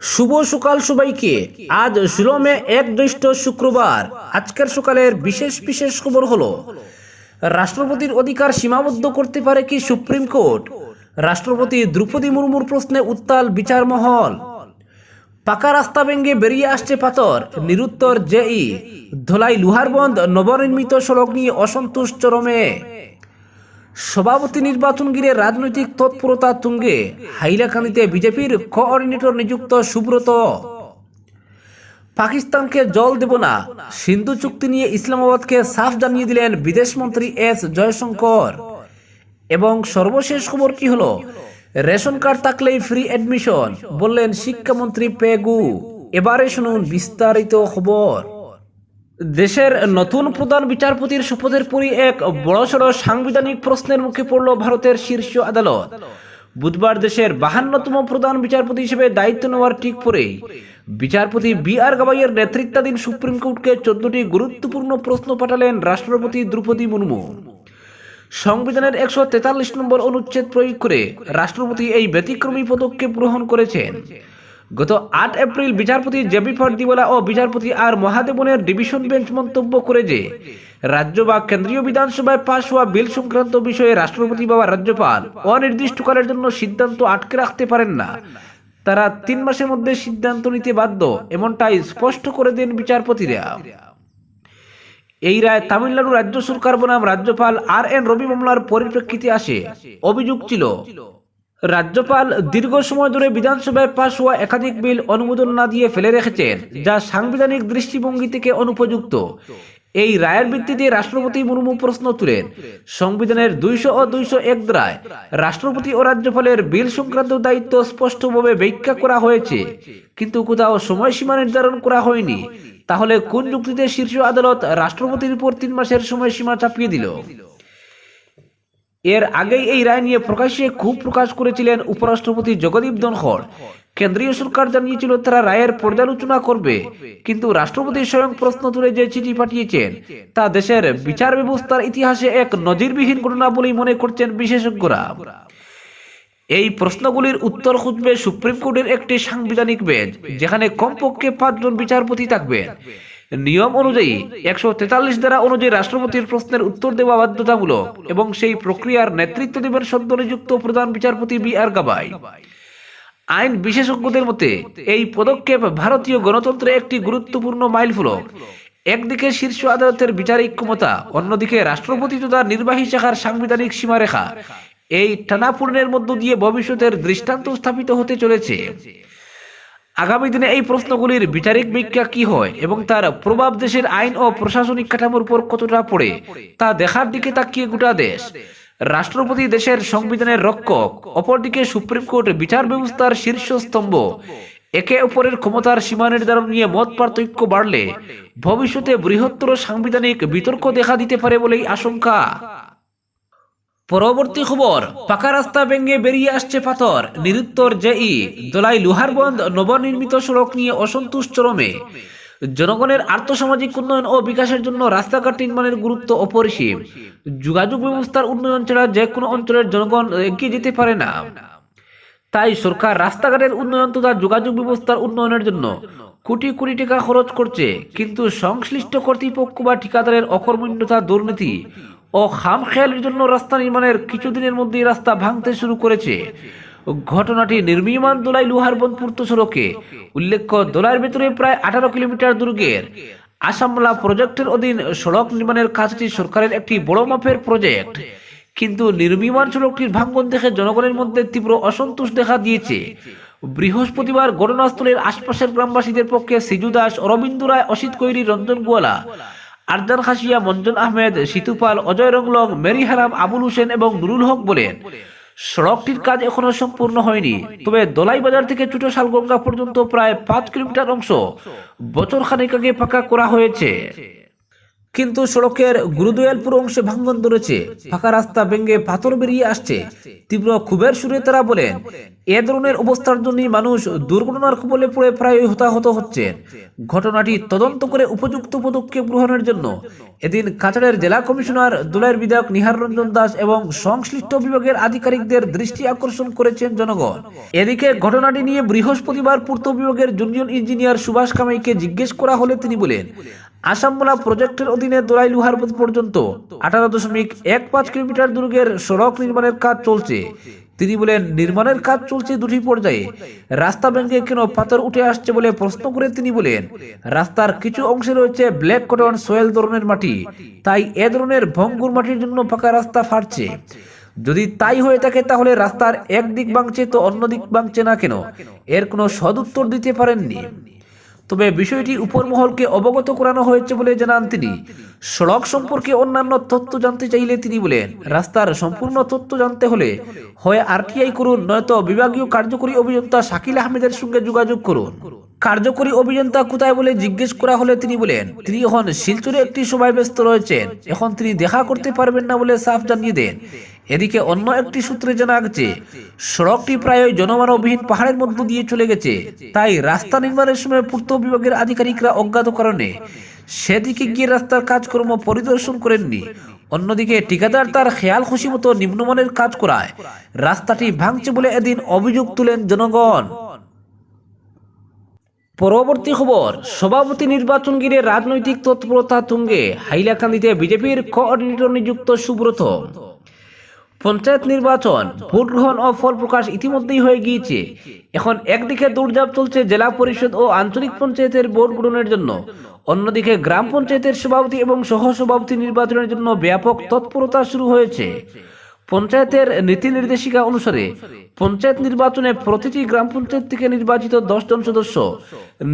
শুভ সকাল সবাইকে। আজ ষোলো মে এক জ্যৈষ্ঠ শুক্রবার। আজকের সকালের বিশেষ বিশেষ খবর হলো, রাষ্ট্রপতির অধিকার সীমাবদ্ধ করতে পারে কি সুপ্রিম কোর্ট? রাষ্ট্রপতি দ্রৌপদী মুর্মুর প্রশ্নে উত্তাল বিচার মহল। পাকা রাস্তা ভেঙে বেরিয়ে আসছে পাথর, নিরুত্তর জেই। ধলাই লুহারবন্দ নবনির্মিত সড়ক নিয়ে অসন্তোষ চরমে সভাপতি নির্বাচন ঘিরে রাজনৈতিক তৎপরতা তুঙ্গে হাইলাকান্দিতে বিজেপির কোঅর্ডিনেটর নিযুক্ত সুব্রত। পাকিস্তানকে জল দেব না, সিন্ধু চুক্তি নিয়ে ইসলামাবাদকে সাফ জানিয়ে দিলেন বিদেশমন্ত্রী এস জয়শঙ্কর। এবং সর্বশেষ খবর কি হলো? রেশন কার্ড থাকলেই ফ্রি অ্যাডমিশন বললেন শিক্ষামন্ত্রী পেগু। এবারে শুনুন বিস্তারিত খবর। দেশের নতুন প্রধান বিচারপতির শপথের পরই এক বড়সড় সাংবিধানিক প্রশ্নের মুখে পড়ল ভারতের শীর্ষ আদালত। বুধবার দেশের বাহান্নতম প্রধান বিচারপতি হিসেবে দায়িত্ব নেওয়ার ঠিক পরেই বিচারপতি বি আর গাবাইয়ের নেতৃত্বাধীন সুপ্রিম কোর্টকে চোদ্দটি গুরুত্বপূর্ণ প্রশ্ন পাঠালেন রাষ্ট্রপতি দ্রৌপদী মুর্মু। সংবিধানের একশো তেতাল্লিশ নম্বর অনুচ্ছেদ প্রয়োগ করে রাষ্ট্রপতি এই ব্যতিক্রমী পদক্ষেপ গ্রহণ করেছেন। গত আট এপ্রিল বিচারপতি জেবি ফার্দিওয়ালা ও বিচারপতি আর মহাদেবনের ডিভিশন বেঞ্চ মন্তব্য করে যে, রাজ্য বা কেন্দ্রীয় বিধানসভায় পাশ হওয়া বিল সংক্রান্ত বিষয়ে রাষ্ট্রপতি বা রাজ্যপাল অনির্দিষ্টকালের জন্য সিদ্ধান্ত আটকে রাখতে পারেন না। তারা তিন মাসের মধ্যে সিদ্ধান্ত নিতে বাধ্য, এমনটাই স্পষ্ট করে দেন বিচারপতিরা। এই রায় তামিলনাড়ু রাজ্য সরকার বনাম রাজ্যপাল আর এন রবি মামলার পরিপ্রেক্ষিতে আসে। অভিযোগ ছিল রাজ্যপাল দীর্ঘ সময় ধরে বিধানসভায় পাশ হওয়া একাধিক বিল অনুমোদন না দিয়ে ফেলে রেখেছেন, যা সাংবিধানিক দৃষ্টিভঙ্গি থেকে অনুপযুক্ত। এই রায়ের ভিত্তিতে রাষ্ট্রপতি মুর্মু প্রশ্ন তুলেন, সংবিধানের দুইশো ও দুইশো এক দ্বারায় রাষ্ট্রপতি ও রাজ্যপালের বিল সংক্রান্ত দায়িত্ব স্পষ্টভাবে ব্যাখ্যা করা হয়েছে, কিন্তু কোথাও সময়সীমা নির্ধারণ করা হয়নি। তাহলে কোন যুক্তিতে শীর্ষ আদালত রাষ্ট্রপতির উপর তিন মাসের সময়সীমা চাপিয়ে দিল? এর আগেই এই রায় নিয়ে প্রকাশ্যে ক্ষোভ প্রকাশ করেছিলেন উপরাষ্ট্রপতি জগদীপ ধনখড়। কেন্দ্রীয় সরকার জানিয়েছিল, তারা রায়ের পর্যালোচনা করবে, কিন্তু রাষ্ট্রপতি স্বয়ং প্রশ্ন তুলে যে চিঠি পাঠিয়েছেন, তা দেশের বিচার ব্যবস্থার ইতিহাসে এক নজিরবিহীন ঘটনা বলেই মনে করছেন বিশেষজ্ঞরা। এই প্রশ্নগুলির উত্তর খুঁজবে সুপ্রিম কোর্টের একটি সাংবিধানিক বেঞ্চ, যেখানে কমপক্ষে পাঁচজন বিচারপতি থাকবেন। নিয়ম অনুযায়ী একশো তেতাল্লিশ দ্বারা অনুযায়ী রাষ্ট্রপতির প্রশ্নের উত্তর দেওয়া বাধ্যতামূলক এবং সেই প্রক্রিয়ার নেতৃত্ব দেবেন সদ্য নিযুক্ত প্রধান বিচারপতি বি আর গাবাই। আইন বিশেষজ্ঞদের মতে, এই পদক্ষেপ ভারতীয় গণতন্ত্রে একটি গুরুত্বপূর্ণ মাইলফলক। একদিকে শীর্ষ আদালতের বিচারিক ক্ষমতা, অন্যদিকে রাষ্ট্রপতি তথা নির্বাহী শাখার সাংবিধানিক সীমারেখা। এই টানাপূর্ণের মধ্য দিয়ে ভবিষ্যতের দৃষ্টান্ত স্থাপিত হতে চলেছে। আগামী দিনে এই প্রশ্নগুলির বিচারিক ব্যাখ্যা কি হয় এবং তার প্রভাব দেশের আইন ও প্রশাসনিক কাঠামোর উপর কতটা পড়ে, তা দেখার দিকে তাকিয়ে গোটা দেশ। রাষ্ট্রপতি দেশের সংবিধানের রক্ষক, অপরদিকে সুপ্রিম কোর্ট বিচার ব্যবস্থার শীর্ষস্তম্ভ একে অপরের ক্ষমতার সীমা নির্ধারণ নিয়ে মত পার্থক্য বাড়লে ভবিষ্যতে বৃহত্তর সাংবিধানিক বিতর্ক দেখা দিতে পারে বলেই আশঙ্কা। পরবর্তী খবর, পাকা রাস্তা ভেঙে বেরিয়ে আসছে পাথর, নিরুত্তর জেই, দোলাই লোহারবন্দ নবনির্মিত সড়ক নিয়ে অসন্তোষ চরমে। জনগণের আর্থসামাজিক উন্নয়ন ও বিকাশের জন্য রাস্তাঘাট নির্মাণের গুরুত্ব অপরিসীম। যোগাযোগ ব্যবস্থার উন্নয়ন ছাড়া যে কোনো অঞ্চলের জনগণ এগিয়ে যেতে পারে না। তাই সরকার রাস্তাঘাটের উন্নয়ন তথা যোগাযোগ ব্যবস্থার উন্নয়নের জন্য কোটি কোটি টাকা খরচ করছে, কিন্তু সংশ্লিষ্ট কর্তৃপক্ষ বা ঠিকাদারের অকর্মণ্যতা দুর্নীতি ও খামখেয়ালির জন্য রাস্তা নির্মাণের কিছুদিনের মধ্যেই রাস্তা ভাঙতে শুরু করেছে। ঘটনাটি নির্মীয়মান দোলাই লোহারবন পূর্ত সড়কে। উল্লেখ্য দোলার ভেতরে প্রায় আঠারো কিলোমিটার দুর্গের আসামলা প্রজেক্টের অধীন সড়ক নির্মাণের কাজটি সরকারের একটি বড় মাপের প্রজেক্ট। কিন্তু নির্মীয়মান সড়কটির ভাঙ্গন দেখে জনগণের মধ্যে তীব্র অসন্তোষ দেখা দিয়েছে। বৃহস্পতিবার ঘটনাস্থলের আশপাশের গ্রামবাসীদের পক্ষে সিজু দাস, অরবিন্দ রায়, অসিত কৈরি, রঞ্জন গোয়ালা আরদান খাসিয়া মঞ্জন আহমেদ সিতুপাল অজয় রংলং, মেরি হারাম, আবুল হোসেন এবং নুরুল হক বলেন, সড়কটির কাজ এখনও সম্পূর্ণ হয়নি। তবে দোলাই বাজার থেকে ছোট শালগঙ্গা পর্যন্ত প্রায় পাঁচ কিলোমিটার অংশ বছর খানেক আগে পাকা করা হয়েছে। কিন্তু সড়কের গুরুদয়ালপুর অংশে ভাঙ্গন ধরেছে। ফাঁকা রাস্তা ভেঙে পাথর বেরিয়ে আসছে। তীব্র ক্ষোভের সুরে তারা বলেন, এ ধরনের অবস্থার জন্যই মানুষ দুর্ঘটনার কবলে পড়ে প্রায় হতাহত হচ্ছেন। ঘটনাটি তদন্ত করে উপযুক্ত পদক্ষেপ গ্রহণের জন্য এদিন কাছাড়ের জেলা কমিশনার দোলের বিধায়ক নিহার রঞ্জন দাস এবং সংশ্লিষ্ট বিভাগের আধিকারিকদের দৃষ্টি আকর্ষণ করেছেন জনগণ। এদিকে ঘটনাটি নিয়ে বৃহস্পতিবার পূর্ত বিভাগের জুনিয়র ইঞ্জিনিয়ার সুভাষ কামাইকে জিজ্ঞেস করা হলে তিনি বলেন আসামমোলা প্রজেক্টের অধীনে দোলাই লুহার পর্যন্ত আঠারো দশমিক এক পাঁচ কিলোমিটার দুর্গের সড়ক নির্মাণের কাজ চলছে। তিনি বলেন, নির্মাণের কাজ চলছে দুটি পর্যায়ে। রাস্তা ব্যাংকে কেন পাথর উঠে আসছে বলে প্রশ্ন করে তিনি বলেন, রাস্তার কিছু অংশে রয়েছে ব্ল্যাক কটন সোয়েল ধরনের মাটি। তাই এ ধরনের ভঙ্গুর মাটির জন্য পাকা রাস্তা ফাটছে। যদি তাই হয়ে থাকে তাহলে রাস্তার এক দিক বাংছে তো অন্য দিক বাংছে না কেন? এর কোনো সদুত্তর দিতে পারেননি। তবে বিষয়টি উপরমহলকে অবগত করানো হয়েছে বলে জানান তিনি। সড়ক সম্পর্কে অন্যান্য তথ্য জানতে চাইলে তিনি বলেন, রাস্তার সম্পূর্ণ তথ্য জানতে হলে হয় আরটিআই করুন, নয়তো বিভাগীয় কার্যকরী অভিযন্তা শাকিল আহমেদের সঙ্গে যোগাযোগ করুন। কার্যকরী অভিযন্তা কোথায় বলে জিজ্ঞেস করা হলে তিনি বলেন, তিনি এখন শিলচরে একটি সভায় ব্যস্ত রয়েছেন। এখন তিনি দেখা করতে পারবেন না বলে সাফ জানিয়ে দেন। এদিকে অন্য একটি সূত্রে জানা গেছে, সড়কটি প্রায় জনমানবহীন পাহাড়ের মধ্য দিয়ে চলে গেছে। তাই রাস্তা নির্মাণের সময় পূর্ত বিভাগের আধিকারিকরা অজ্ঞাত কারণে সেদিকে গিয়ে রাস্তার কাজকর্ম পরিদর্শন করেননি। অন্যদিকে ঠিকাদার তার খেয়াল খুশি মতো নিম্নমানের কাজ করায়। রাস্তাটি ভাঙছে বলে এদিন অভিযোগ তুলেন জনগণ। পরবর্তী খবর, সভাপতি নির্বাচন ঘিরে রাজনৈতিক তৎপরতা তুঙ্গে হাইলাকান্দিতে বিজেপির কোঅর্ডিনেটর নিযুক্ত সুব্রত পঞ্চায়েত নির্বাচন, ভোট গ্রহণ ও ফল প্রকাশ ইতিমধ্যেই হয়ে গিয়েছে। এখন একদিকে দৌড়ঝাঁপ চলছে জেলা পরিষদ ও আঞ্চলিক পঞ্চায়েতের ভোট গ্রহণের জন্য। অন্যদিকে গ্রাম পঞ্চায়েতের সভাপতি এবং সহ সভাপতি নির্বাচনের জন্য ব্যাপক তৎপরতা শুরু হয়েছে। পঞ্চায়েতের নীতি নির্দেশিকা অনুসারে পঞ্চায়েত নির্বাচনে প্রতিটি গ্রাম পঞ্চায়েত থেকে নির্বাচিত দশ জন সদস্য,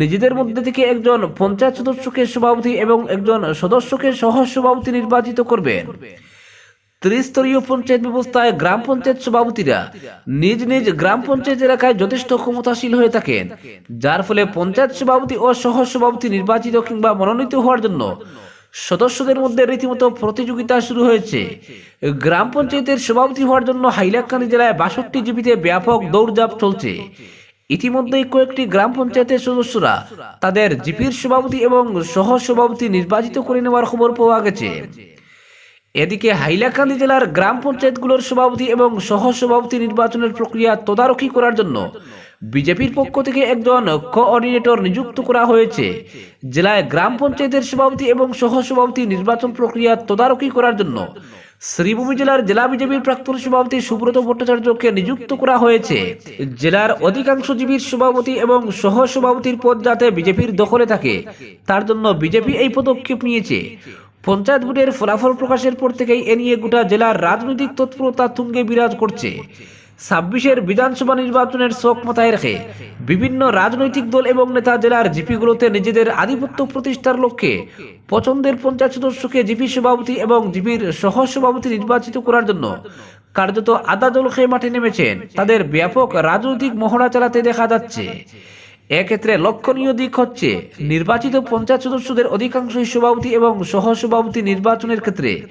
নিজেদের মধ্যে থেকে একজন পঞ্চায়েত সদস্যকে সভাপতি এবং একজন সদস্যকে সহ সভাপতি নির্বাচিত করবেন। ত্রিস্তরীয় পঞ্চায়েত ব্যবস্থায় গ্রাম পঞ্চায়েত সভাপতিরা নিজ নিজ গ্রাম পঞ্চায়েত এলাকায় যথেষ্ট ক্ষমতাশীল হয়ে থাকেন, যার ফলে পঞ্চায়েত সভাপতি ও সহ সভাপতি নির্বাচিত কিংবা মনোনীত হওয়ার জন্য সদস্যদের মধ্যে রীতিমতো প্রতিযোগিতা শুরু হয়েছে। গ্রাম পঞ্চায়েতের সভাপতি হওয়ার জন্য হাইলাকান্দি জেলায় বাষট্টি জিবিতে ব্যাপক দৌড়ঝাঁপ চলছে। ইতিমধ্যেই কয়েকটি গ্রাম পঞ্চায়েতের সদস্যরা তাদের জিপির সভাপতি এবং সহ সভাপতি নির্বাচিত করে নেওয়ার খবর পাওয়া গেছে। এদিকে হাইলাকান্দি জেলার গ্রাম পঞ্চায়েতগুলোর সভাপতি এবং সহ সভাপতি নির্বাচনের প্রক্রিয়া তদারকি করার জন্য বিজেপির পক্ষ থেকে একজন কোঅর্ডিনেটর নিযুক্ত করা হয়েছে। জেলায় গ্রাম পঞ্চায়েতের সভাপতি এবং সহ সভাপতি নির্বাচন প্রক্রিয়া তদারকি করার জন্য শ্রীভূমি জেলার জেলা বিজেপির প্রাক্তন সভাপতি সুব্রত ভট্টাচার্যকে নিযুক্ত করা হয়েছে। জেলার অধিকাংশ জীবীর সভাপতি এবং সহ সভাপতির পদ যাতে বিজেপির দখলে থাকে, তার জন্য বিজেপি এই পদক্ষেপ নিয়েছে। পঞ্চায়েত ভোটের ফলাফল প্রকাশের পর থেকেই এ নিয়ে গোটা জেলার রাজনৈতিক তৎপরতা তুঙ্গে বিরাজ করছে। ছাব্বিশের বিধানসভা নির্বাচনের শোক মাথায় রেখে বিভিন্ন রাজনৈতিক দল এবং নেতা জেলার জিপিগুলোতে নিজেদের আধিপত্য প্রতিষ্ঠার লক্ষ্যে পছন্দের পঞ্চায়েত সদস্যকে জিপি সভাপতি এবং জিপির সহ সভাপতি নির্বাচিত করার জন্য কার্যত আদা দল খেয়ে মাঠে নেমেছেন। তাদের ব্যাপক রাজনৈতিক মহড়া চালাতে দেখা যাচ্ছে। এক্ষেত্রে লক্ষণীয় দিক হচ্ছে, নির্বাচিত পঞ্চায়েত সদস্যদের অধিকাংশই সভাপতি এবং সহ সভাপতি নির্বাচনের ক্ষেত্রে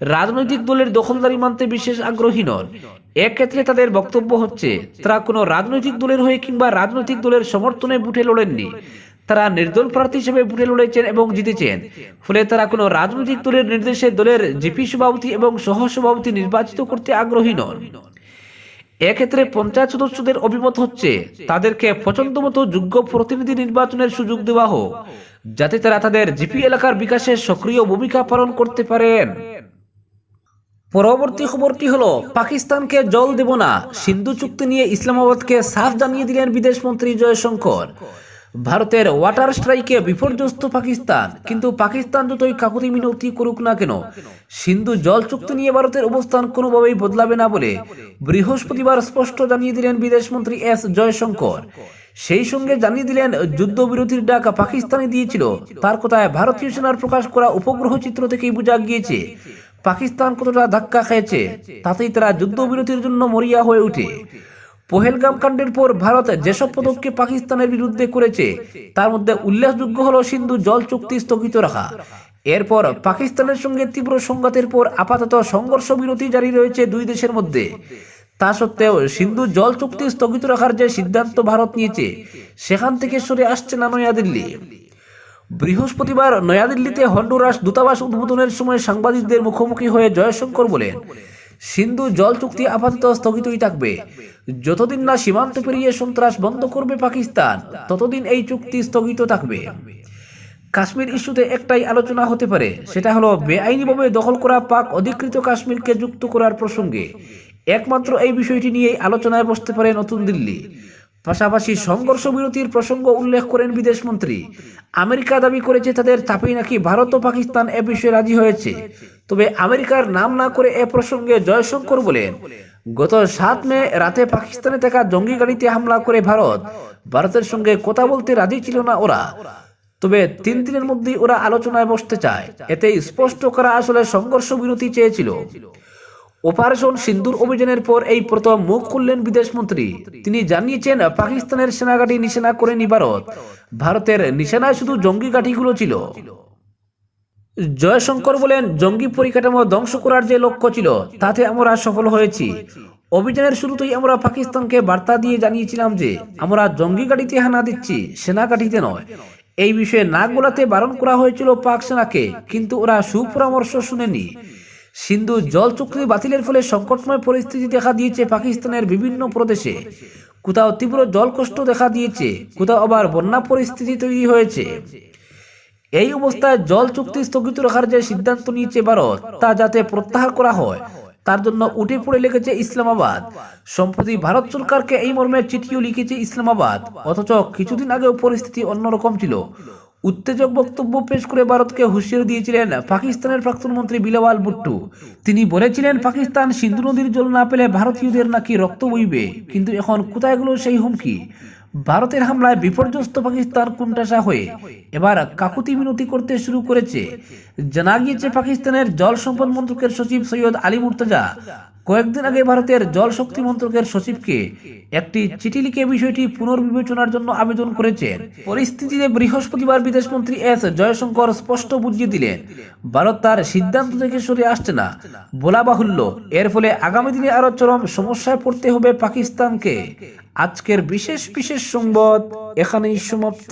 রাজনৈতিক দলের দখলদারি মানতে বিশেষ আগ্রহী নন। এক্ষেত্রে তাদের বক্তব্য হচ্ছে, তারা কোনো রাজনৈতিক দলের হয়ে কিংবা রাজনৈতিক দলের সমর্থনে বুটে লড়েননি। তারা নির্দল প্রার্থী হিসেবে বুটে লড়েছেন এবং জিতেছেন। ফলে তারা কোনো রাজনৈতিক দলের নির্দেশে দলের জিপি সভাপতি এবং সহ সভাপতি নির্বাচিত করতে আগ্রহী নন। এক্ষেত্রে পঞ্চায়েত সদস্যদের অভিমত হচ্ছে, তাদেরকে পছন্দ মতো যোগ্য প্রতিনিধি নির্বাচনের সুযোগ দেওয়া হোক, যাতে তারা তাদের জিপি এলাকার বিকাশে সক্রিয় ভূমিকা পালন করতে পারেন। পরবর্তী খবরটি হলো, পাকিস্তানকে জল দেব না, সিন্ধু চুক্তি নিয়ে ইসলামাবাদকে সাফ জানিয়ে দিলেন বিদেশমন্ত্রী জয়শঙ্কর। ভারতের ওয়াটার স্ট্রাইকে বিপর্যস্ত পাকিস্তান। কিন্তু পাকিস্তান যতই কাকুতি মিনতি করুক না কেন? সিন্ধু জল চুক্তি নিয়ে ভারতের অবস্থান কোনোভাবেই বদলাবে না বলে বৃহস্পতিবার স্পষ্ট জানিয়ে দিলেন বিদেশমন্ত্রী এস জয়শঙ্কর। সেই সঙ্গে জানিয়ে দিলেন, যুদ্ধবিরতির ডাক পাকিস্তানে দিয়েছিল। তার কথায় ভারতীয় সেনার প্রকাশ করা উপগ্রহ চিত্র থেকেই বোঝা গিয়েছে, পাকিস্তান কতটা ধাক্কা খেয়েছে। তাতেই তারা যুদ্ধবিরতির জন্য মরিয়া হয়ে ওঠে। পহেলগাম কাণ্ডের পর ভারত যেসব পদক্ষেপ পাকিস্তানের বিরুদ্ধে করেছে, তার মধ্যে উল্লেখযোগ্য হল সিন্ধু জল চুক্তি স্থগিত রাখা। এরপর পাকিস্তানের সঙ্গে তীব্র সংঘাতের পর আপাতত সংঘর্ষ বিরতি জারি রয়েছে দুই দেশের মধ্যে। তা সত্ত্বেও সিন্ধু জল চুক্তি স্থগিত রাখার যে সিদ্ধান্ত ভারত নিয়েছে, সেখান থেকে সরে আসছে না নয়াদিল্লি। বৃহস্পতিবার নয়াদিল্লিতে হন্ডুরাস দূতাবাস উদ্বোধনের সময় সাংবাদিকদের মুখোমুখি হয়ে জয়শঙ্কর বলেন সিন্ধু জল চুক্তি আপাতত স্থগিতই থাকবে। যতদিন না সীমান্ত পেরিয়ে সন্ত্রাস বন্ধ করবে পাকিস্তান, ততদিন এই চুক্তি স্থগিত থাকবে। কাশ্মীর ইস্যুতে একটাই আলোচনা হতে পারে, সেটা হলো বেআইনিভাবে দখল করা পাক অধিকৃত কাশ্মীরকে যুক্ত করার প্রসঙ্গে। একমাত্র এই বিষয়টি নিয়েই আলোচনায় বসতে পারে নতুন দিল্লি। পাশাপাশি সংঘর্ষ বিরতির প্রসঙ্গ উল্লেখ করেন বিদেশমন্ত্রী। আমেরিকা দাবি করেছে তাদের চাপেই নাকি ভারত ও পাকিস্তান এ বিষয়ে রাজি হয়েছে। তবে আমেরিকার নাম না করে এ প্রসঙ্গে জয়শঙ্কর বলেন, গত সাত মে রাতে পাকিস্তানে থাকা জঙ্গি গাড়িতে হামলা করে ভারত। ভারতের সঙ্গে কথা বলতে রাজি ছিল না ওরা। তবে তিন দিনের মধ্যেই ওরা আলোচনায় বসতে চায়। এতে স্পষ্ট করা আসলে সংঘর্ষ বিরতি চেয়েছিল। অপারেশন সিন্দুর অভিযানের পর এই প্রথম মুখ খুললেন বিদেশমন্ত্রী। তিনি জানিয়েছেন, পাকিস্তানের সেনাঘাটি নিশানা করেনি ভারত ভারতের নিশানায় শুধু জঙ্গি ঘাঁটিগুলো ছিল। জয়শঙ্কর বলেন, জঙ্গি পরিকাঠামো ধ্বংস করার যে লক্ষ্য ছিল, তাতে আমরা সফল হয়েছি। অভিযানের শুরুতেই আমরা পাকিস্তানকে বার্তা দিয়ে জানিয়েছিলাম যে, আমরা জঙ্গি গাড়িতে হানা দিচ্ছি, সেনা ঘাঁটিতে নয়। এই বিষয়ে নাক গোলাতে বারণ করা হয়েছিল পাক সেনাকে, কিন্তু ওরা সুপরামর্শ শুনেনি। সিন্ধু জল চুক্তি বাতিলের ফলে সংকটময় পরিস্থিতি দেখা দিয়েছে পাকিস্তানের বিভিন্ন প্রদেশে। কোথাও তীব্র জলকষ্ট দেখা দিয়েছে, কোথাও আবার বন্যা পরিস্থিতি তৈরি হয়েছে। এই অবস্থায় জল চুক্তি স্থগিত রাখার যে সিদ্ধান্ত নিয়েছে ভারত, তা যাতে প্রত্যাহার করা হয়, তার জন্য উঠে পড়ে লেগেছে ইসলামাবাদ। সম্প্রতি ভারত সরকারকে এই মর্মে চিঠিও লিখেছে ইসলামাবাদ, অথচ কিছুদিন আগেও পরিস্থিতি অন্যরকম ছিল। উত্তেজক বক্তব্য পেশ করে ভারতকে হুঁশিয়ারি দিয়েছিলেন পাকিস্তানের প্রাক্তন মন্ত্রী বিলাওয়াল ভুট্টু। তিনি বলেছিলেন, পাকিস্তান সিন্ধু নদীর জল না পেলে ভারতীয়দের নাকি রক্ত বইবে। কিন্তু এখন কোথায় গেল সেই হুমকি? ভারতের হামলায় বিপর্যস্ত পাকিস্তান কুণ্ঠাসা হয়ে? এবার কাকুতি মিনতি করতে শুরু করেছে। জানা গিয়েছে, পাকিস্তানের জল সম্পদ মন্ত্রকের সচিব সৈয়দ আলী মুর্তজা কয়েকদিন আগে ভারতের জল শক্তি মন্ত্রকের সচিবকে একটি চিঠি লিখে বিষয়টি পুনর্বিবেচনার জন্য আবেদন করেছেন পরিস্থিতিতে বৃহস্পতিবার বিদেশমন্ত্রী এস. জয়শঙ্কর স্পষ্ট বুঝিয়ে দিলেন, ভারত তার সিদ্ধান্ত থেকে সরে আসছে না। বলা বাহুল্য, এর ফলে আগামী দিনে আরও চরম সমস্যায় পড়তে হবে পাকিস্তানকে। আজকের বিশেষ বিশেষ সংবাদ এখানেই সমাপ্ত।